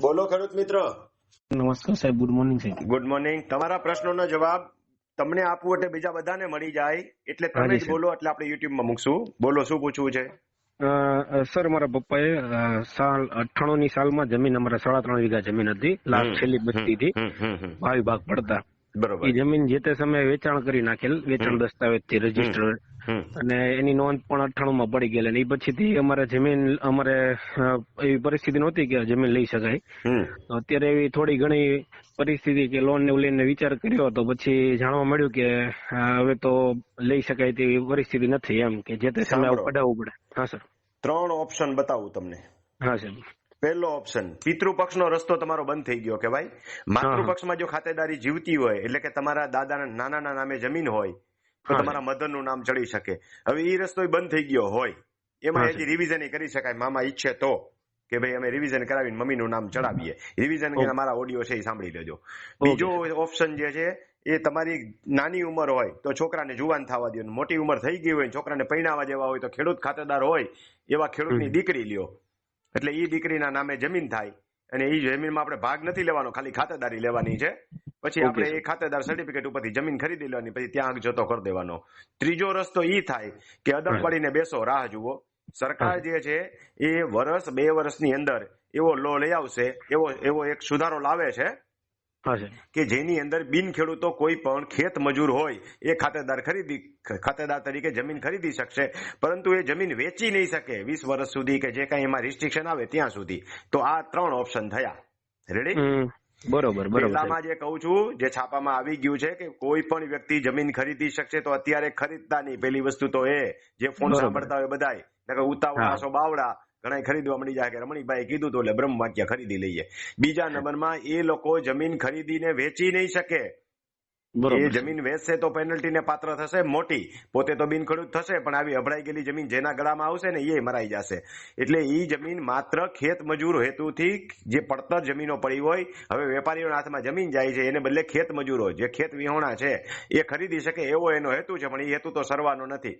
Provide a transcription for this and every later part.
બોલો ખેડૂત મિત્ર. નમસ્કાર સાહેબ ગુડ મોર્નિંગ સાહેબ. ગુડ મોર્નિંગ તમારા પ્રશ્નોનો જવાબ તમને આપવું એટલે બીજા બધાને મળી જાય. એટલે તમે જ બોલો એટલે આપણે યુટ્યુબમાં મૂકશું. બોલો શું પૂછવું છે? સર મારા પપ્પાએ સાલ અઠાણું ની સાલમાં જમીન અમારે સાડા ત્રણ વીઘા જમીન હતી લાસ્ટ છેલ્લી બચતી હતી. ભાવી ભાગ પડતા. બરોબર. એ જમીન જે તે સમયે વેચાણ કરી નાખેલ વેચાણ દસ્તાવેજથી રજિસ્ટર. અને એની નોંધ પણ અઠ્ઠાણું માં પડી ગયેલી એ પછીથી અમારે જમીન અમારે એવી પરિસ્થિતિ નહોતી કે જમીન લઈ શકાય. અત્યારે એવી થોડી ઘણી પરિસ્થિતિ કે લોન ને લઈને વિચાર કર્યો તો પછી જાણવા મળ્યું કે હવે તો લઈ શકાય તેવી પરિસ્થિતિ નથી એમ કે જે તે સમય પડાવવું પડે. હા સર. ત્રણ ઓપ્શન બતાવું તમને. હા સર. પહેલો ઓપ્શન પિતૃપક્ષનો રસ્તો તમારો બંધ થઈ ગયો કે ભાઈ? માતૃપક્ષમાં જો ખાતેદારી જીવતી હોય એટલે કે તમારા દાદાના નાનાના નામે જમીન હોય તો. તમારા મધરનું નામ ચડી શકે. હવે એ રસ્તો બંધ થઈ ગયો હોય. એમાં હજી રિવિઝન કરી શકાય. મામા ઈચ્છે તો કે ભાઈ અમે રિવિઝન કરાવીને મમ્મીનું નામ ચડાવીએ. રિવિઝન મારા ઓડિયો છે એ સાંભળી લેજો. બીજો ઓપ્શન જે છે એ તમારી નાની ઉંમર હોય તો છોકરાને જુવાન થવા દો. મોટી ઉંમર થઈ ગઈ હોય ને છોકરાને પૈણાવા જેવા હોય તો ખેડૂત ખાતેદાર હોય એવા ખેડૂતની. દીકરી લ્યો. એટલે એ દીકરીના નામે જમીન થાય. અને એ જમીનમાં આપણે ભાગ નથી લેવાનો ખાલી ખાતેદારી લેવાની છે. પછી આપણે એ ખાતેદાર સર્ટિફિકેટ ઉપરથી જમીન ખરીદી લેવાની પછી ત્યાં જતો કરી દેવાનો. ત્રીજો રસ્તો ઈ થાય કે અદમ. પડીને બેસો રાહ જુઓ. સરકાર જે છે એ વર્ષ બે વર્ષની અંદર એવો લો લઈ આવશે એવો એવો એક સુધારો લાવે છે. કે જેની અંદર બિન ખેડૂતો કોઈ પણ ખેત મજૂર હોય એ ખાતેદાર ખરીદી ખાતેદાર તરીકે જમીન ખરીદી શકશે. પરંતુ એ જમીન વેચી નહીં શકે વીસ વર્ષ સુધી કે જે કાંઈ એમાં રિસ્ટ્રિક્શન આવે ત્યાં સુધી. તો આ ત્રણ ઓપ્શન થયા. રેડી બરોબર બરોબર જે કહું છું જે છાપામાં આવી ગયું છે કે કોઈ પણ વ્યક્તિ જમીન ખરીદી શકશે તો અત્યારે ખરીદતા નહીં. પેલી વસ્તુ તો એ જે ફોન સાંભળતા હોય બધાય. ઉતાવળા હા. બાવડા ઘણા ખરીદવા મળી જાય કે રમણીભાઈ કીધું તો એટલે બ્રહ્મ વાક્ય ખરીદી લઈએ. બીજા નંબરમાં એ લોકો જમીન ખરીદીને વેચી નહીં શકે. એ જમીન વેચશે તો પેનલ્ટીને પાત્ર થશે મોટી. પોતે તો બિનખડૂત થશે પણ આવી અભડાઈ ગયેલી જમીન જેના ગળામાં આવશે ને એ મરાઈ જશે. એટલે એ જમીન માત્ર ખેત મજૂર હેતુથી જે પડતર જમીનો પડી હોય હવે વેપારીઓના હાથમાં જમીન જાય છે એને બદલે ખેત મજૂરો જે ખેત વિહોણા છે એ ખરીદી શકે એવો એનો હેતુ છે પણ એ હેતુ તો સરવાનો નથી.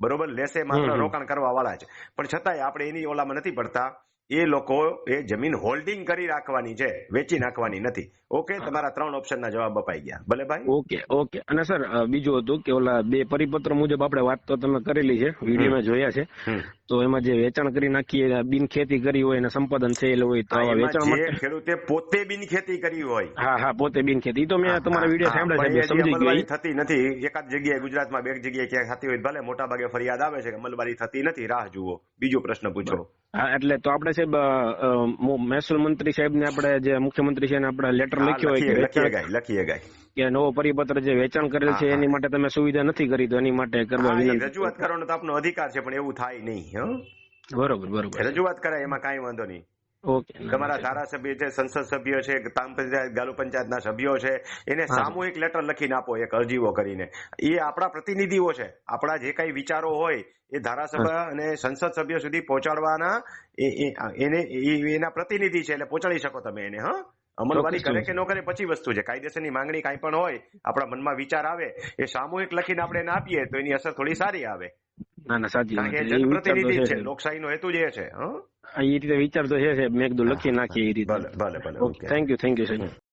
બરોબર? લેશે માત્ર. રોકાણ કરવા વાળા છે પણ છતાંય આપણે એની ઓલામાં નથી પડતા. એ લોકો એ જમીન હોલ્ડિંગ કરી રાખવાની છે વેચી નાખવાની નથી. ઓકે તમારા ત્રણ ઓપ્શનના જવાબ અપાઈ ગયા. ભલે ભાઈ? ઓકે ઓકે અને સર બીજું હતું કે ઓલા બે પરિપત્ર મુજબ આપણે વાત તો તમે કરેલી છે વિડીયોમાં જોયા છે. તો એમાં જે વેચાણ કરી નાખીએ બિન ખેતી કરી હોય અને સંપાદન થયેલ હોય તો વેચાણ માટે ખેડૂતે પોતે બિન ખેતી કરી હોય. હા હા પોતે બિન ખેતી. તો મેં તમારા વીડિયો સાંભળ્યા છે સમજી હજી ગયો અમલવારી ઈ. થતી નથી. એકાદ જગ્યાએ ગુજરાતમાં બે જગ્યાએ ક્યાંક થતી હોય ભલે મોટા ભાગે ફરિયાદ આવે છે કે અમલવારી થતી નથી રાહ જુઓ. બીજો પ્રશ્ન પૂછો. હા એટલે તો આપણે સાહેબ મહેસૂલ મંત્રી સાહેબ ને આપણે જે મુખ્યમંત્રી છે આપણે લેટર લખ્યો હોય કે લખીએ ગાય કે નવો પરિપત્ર જે વેચાણ કરેલ છે. એની માટે તમે સુવિધા નથી કરી તો એની માટે કરવા વિનંતી રજૂઆત કરવાનો તો આપનો અધિકાર છે પણ એવું થાય નહીં હં? બરોબર બરોબર રજૂઆત કરાય એમાં કાંઈ વાંધો નહીં તમારા ધારાસભ્ય છે સંસદ સભ્યો છે ગ્રામ પંચાયત ગાલુ પંચાયતના સભ્યો છે. એને. સામૂહિક લેટર લખીને આપો એક અરજીઓ કરીને. એ આપણા પ્રતિનિધિઓ છે. આપણા જે કઈ વિચારો હોય એ ધારાસભ્ય અને સંસદ સભ્ય સુધી પહોંચાડવાના એને એના પ્રતિનિધિ છે એટલે પહોંચાડી શકો તમે એને હા? અમલવારી કરે કે ન કરે પછી વસ્તુ છે. કાયદેસરની માંગણી કાંઈ પણ હોય આપણા મનમાં વિચાર આવે એ સામૂહિક લખીને આપણે એને આપીએ તો એની અસર થોડી સારી આવે. ના ના સાચી કારણ કે જનપ્રતિનિધિ છે. લોકશાહીનો હેતુ જ એ છે હા? એ રીતે વિચાર તો છે મેં કીધું લખી નાખીએ એ રીતે ભલે ભલે ભલે okay thank you thank you સાહેબ